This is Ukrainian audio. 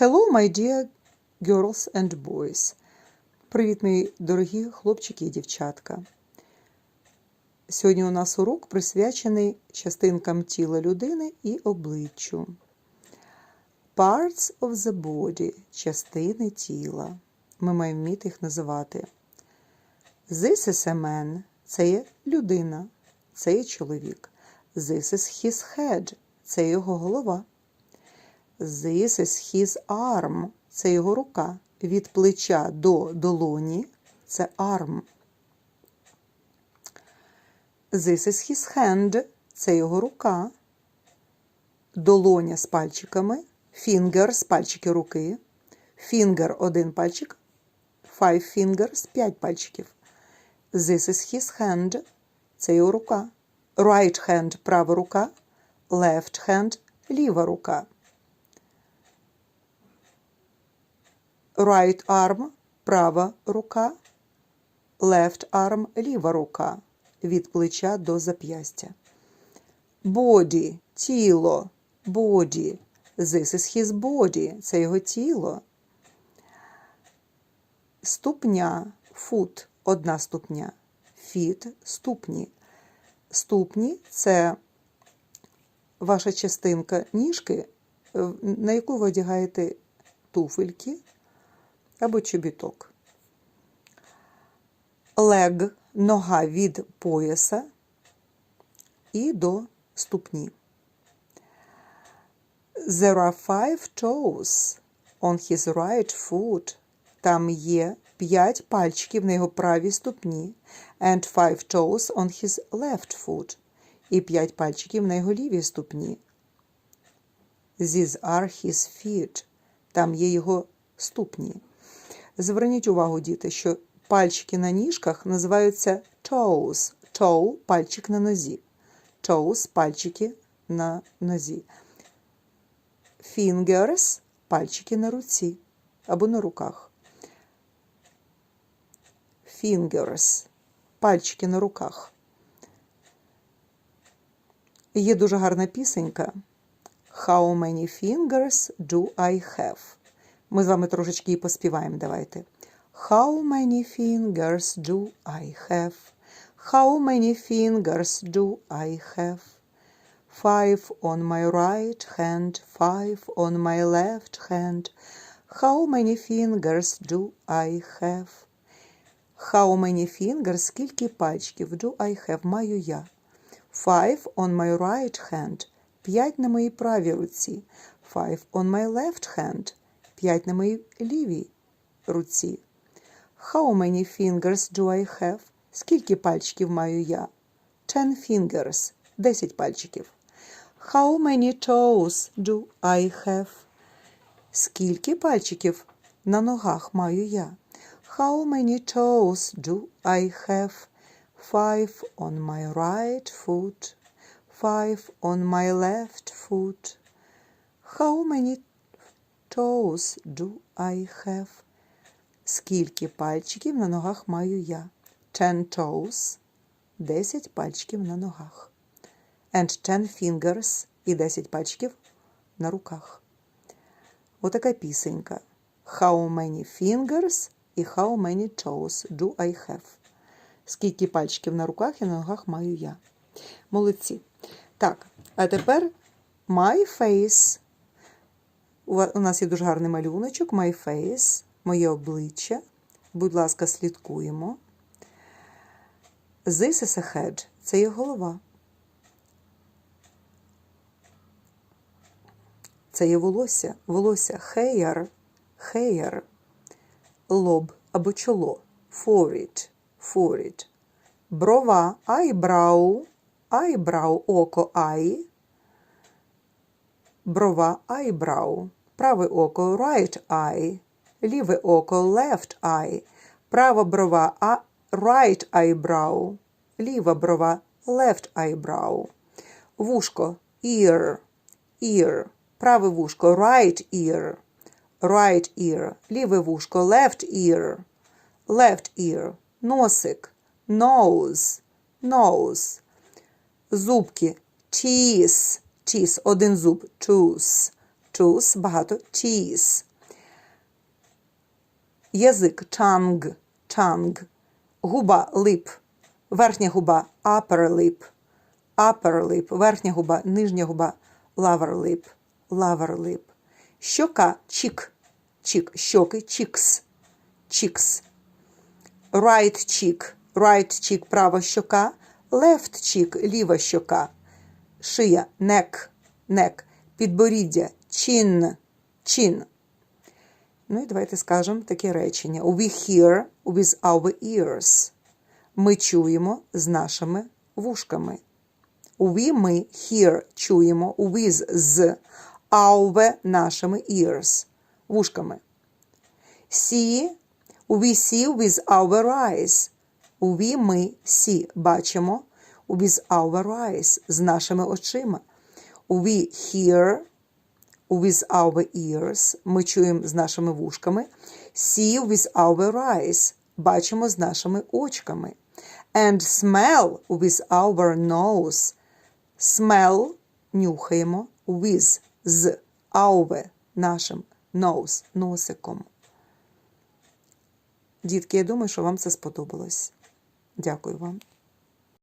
Hello, my dear girls and boys. Привіт, мої дорогі хлопчики і дівчатка. Сьогодні у нас урок присвячений частинкам тіла людини і обличчю. Parts of the body частини тіла. Ми маємо вміти їх називати. This is a man це є людина, це є чоловік. This is his head це його голова. This is his arm це його рука. Від плеча до долоні це arm. This is his hand це його рука. Долоня з пальчиками. Finger з пальчики руки. Finger один пальчик. Five fingers п'ять пальчиків. This is his hand це його рука. Right hand права рука. Left hand ліва рука. Right arm права рука. Left arm ліва рука. Від плеча до зап'ястя. Body – тіло. Body. This is his body. Це його тіло. Ступня. Foot – одна ступня. Feet – ступні. Ступні – це ваша частинка ніжки, на яку ви одягаєте туфельки або чобіток. Leg – нога від пояса і до ступні. There are five toes on his right foot. Там є п'ять пальчиків на його правій ступні. And five toes on his left foot. І п'ять пальчиків на його лівій ступні. These are his feet. Там є його ступні. Зверніть увагу, діти, що пальчики на ніжках називаються toes. Toe – пальчик на нозі. Toes – пальчики на нозі. Fingers – пальчики на руці або на руках. Fingers – пальчики на руках. Є дуже гарна пісенька. How many fingers do I have? Ми з вами трошечки її поспіваємо, давайте. How many fingers do I have? How many fingers do I have? Five on my right hand, five on my left hand. How many fingers do I have? How many fingers, скільки пальчиків do I have, маю я? Five on my right hand, п'ять на моїй правій руці. Five on my left hand, п'ять на моїй лівій руці. How many fingers do I have? Скільки пальчиків маю я? Ten fingers, десять пальчиків. How many toes do I have? Скільки пальчиків на ногах маю я? How many toes do I have? Five on my right foot, five on my left foot. How many toes do I have? Скільки пальчиків на ногах маю я? Ten toes. Десять пальчиків на ногах. And ten fingers. І десять пальчиків на руках. Отака пісенька. How many fingers і how many toes do I have? Скільки пальчиків на руках і на ногах маю я. Молодці. Так, а тепер my face. У нас є дуже гарний малюночок. My face, моє обличчя. Будь ласка, слідкуємо. This is a head. Це є голова. Це є волосся. Волосся hair, hair. Лоб або чоло. Forehead, forehead. Брова, eyebrow, eyebrow, око eye. Брова, eyebrow. Праве око right eye. Ліве око left eye. Права брова right eyebrow. Ліва брова left eyebrow. Вушко ear, ear. Праве вушко right ear. Right ear. Ліве вушко left ear. Left ear. Носик nose, nose. Зубки teeth, teeth, один зуб, tooth, tooth, багато teeth. Язик tongue, tongue. Губа lip. Верхня губа upper lip. Upper lip. Верхня губа, нижня губа lower lip. Lower lip. Щока cheek. Cheek. Щоки cheeks. Cheeks. Right cheek. Right cheek – права щока. Left cheek – ліва щока. Шия neck. Neck. Підборіддя chin. Chin. Ну і давайте скажемо таке речення. We hear with our ears. Ми чуємо з нашими вушками. We ми hear чуємо with з our нашими ears вушками. See we see with our eyes. We ми see бачимо with our eyes з нашими очима. We hear with our ears. Ми чуємо з нашими вушками. See with our eyes. Бачимо з нашими очками. And smell with our nose. Smell нюхаємо with з our нашим nose носиком. Дітки, я думаю, що вам це сподобалось. Дякую вам.